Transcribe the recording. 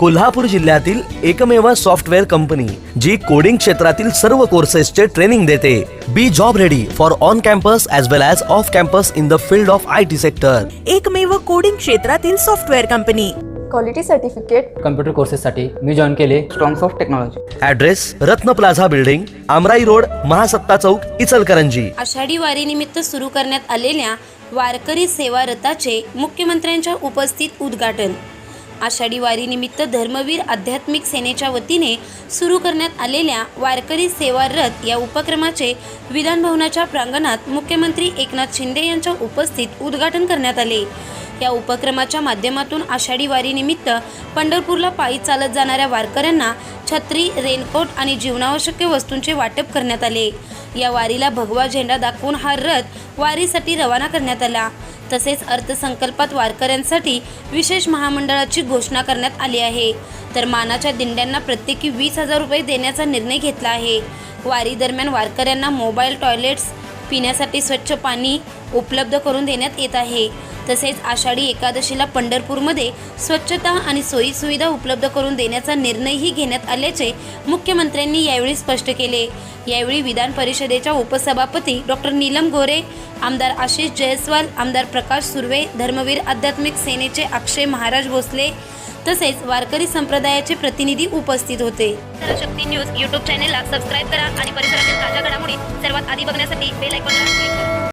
कोल्हापूर जिल्ह्यातील एकमेव software company जी coding क्षेत्रातील सर्व कोर्सेसचे ट्रेनिंग देते. Be job ready for on campus as well as off campus in the field of I T sector एकमेव coding क्षेत्रातील software company. Quality certificate computer कोर्सेससाठी मी join केले. Strongs of technology address Ratna plaza building Amrai road Mahasatta चौक इचलकरंजी. आषाढी वारीनिमित्त सुरू करण्यात आलेल्या वारकरी सेवा रथाचे मुख्यमंत्र्यांच्या उपस्थित उद्घाटन. आषाढी वारीनिमित्त धर्मवीर आध्यात्मिक सेनेच्या वतीने सुरू करण्यात आलेल्या वारकरी सेवा रथ या उपक्रमाचे विधान भवनाच्या प्रांगणात मुख्यमंत्री एकनाथ शिंदे यांच्या उपस्थित उद्घाटन करण्यात आले. या उपक्रमाच्या माध्यमातून आषाढी वारीनिमित्त पंढरपूरला पायी चालत जाणाऱ्या वारकऱ्यांना छत्री रेनकोट आणि जीवनावश्यक वस्तूंचे वाटप करण्यात आले. या वारीला भगवा झेंडा दाखवून हा रथ वारीसाठी रवाना करण्यात आला. तसेच अर्थसंकल्पात वारकऱ्यांसाठी विशेष महामंडळाची घोषणा करण्यात आली आहे. तर मानाच्या दिंड्यांना प्रत्येकी वीस हजार रुपये देण्याचा निर्णय घेतला आहे. वारी दरम्यान वारकऱ्यांना मोबाईल टॉयलेट्स पिण्यासाठी स्वच्छ पाणी उपलब्ध करून देण्यात येत आहे. तसेच आषाढी एकादशीला पंढरपूरमध्ये स्वच्छता आणि सोयीसुविधा उपलब्ध करून देण्याचा निर्णयही घेण्यात आल्याचे मुख्यमंत्र्यांनी यावेळी स्पष्ट केले. यावेळी विधान परिषदेच्या उपसभापती डॉक्टर नीलम गोरे आमदार आशिष जयस्वाल आमदार प्रकाश सुर्वे धर्मवीर आध्यात्मिक सेनेचे अक्षय महाराज भोसले तसेच वारकरी संप्रदायाचे प्रतिनिधी उपस्थित होते. शक्ती न्यूज यूट्यूब चॅनेलला सबस्क्राईब करा आणि परिसरातील ताज्या घडामोडी सर्वात आधी बघण्यासाठी बेल आयकॉनला